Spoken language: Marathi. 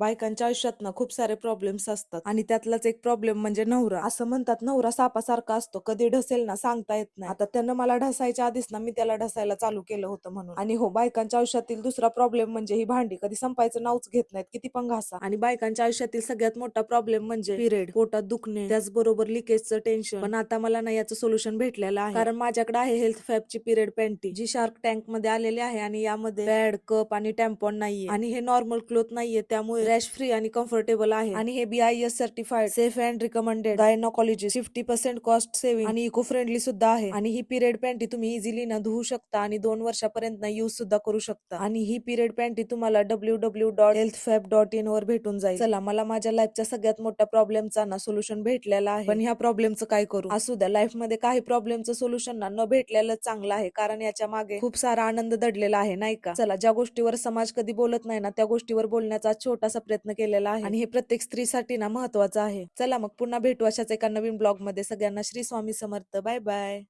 बायकांच्या आयुष्यात ना खूप सारे प्रॉब्लेम्स असतात. आणि त्यातलाच एक प्रॉब्लेम म्हणजे नवरा. असं म्हणतात नवरा सापासारखा असतो. कधी ढसेल ना सांगता येत नाही. आता त्यानं मला ढसायच्या आधीच ना मी त्याला ढसायला चालू केलं होतं म्हणून. आणि हो बायकांच्या आयुष्यातील दुसरा प्रॉब्लेम म्हणजे ही भांडी. कधी संपायचं नावच घेत नाहीत. किती पण घासा. आणि बायकांच्या आयुष्यातील सगळ्यात मोठा प्रॉब्लेम म्हणजे पिरियड पोटात दुखणे. त्याचबरोबर लिकेजचं टेन्शन पण आता मला ना याचं सोल्युशन भेटलेलं आहे. कारण माझ्याकडे आहे हेल्थ फॅबची पिरियड पॅन्टी जी शार्क टँकमध्ये आलेली आहे. आणि यामध्ये पॅड कप आणि टॅम्पॉन नाहीये. आणि हे नॉर्मल क्लोथ नाहीये. त्यामुळे रॅश फ्री आणि कम्फर्टेबल आहे. आणि हे BIS certified safe and recommended gynaecology fifty percent cost saving आणि इको फ्रेंडली सुद्धा आहे. आणि ही पिरियड पॅन्टी तुम्ही इझिली ना धुवू शकता आणि दोन वर्षापर्यंत युज सुद्धा करू शकता. आणि ही पिरियड पॅन्टी तुम्हाला W W dot health fab dot in वर भेटून जाईल. चला मला माझ्या लाईफच्या सगळ्यात मोठ्या प्रॉब्लेमचा ना सोल्युशन भेटलेला आहे. पण ह्या प्रॉब्लेमचं काय करू? असू द्या लाईफमध्ये काही प्रॉब्लेमचं सोल्युशन ना न भेटलेलं चांगलं आहे. कारण याच्या मागे खूप सारा आनंद दडलेला आहे नाही का? चला ज्या गोष्टीवर समाज कधी बोलत नाही ना त्या गोष्टीवर बोलण्याचा छोटासा प्रयत्न केलेला आहे. आणि हे प्रत्येक स्त्रीसाठी ना महत्वाचं आहे. चला मग पुन्हा भेटू अशाच एका नवीन ब्लॉगमध्ये सगळ्यांना श्री स्वामी समर्थ. Bye bye.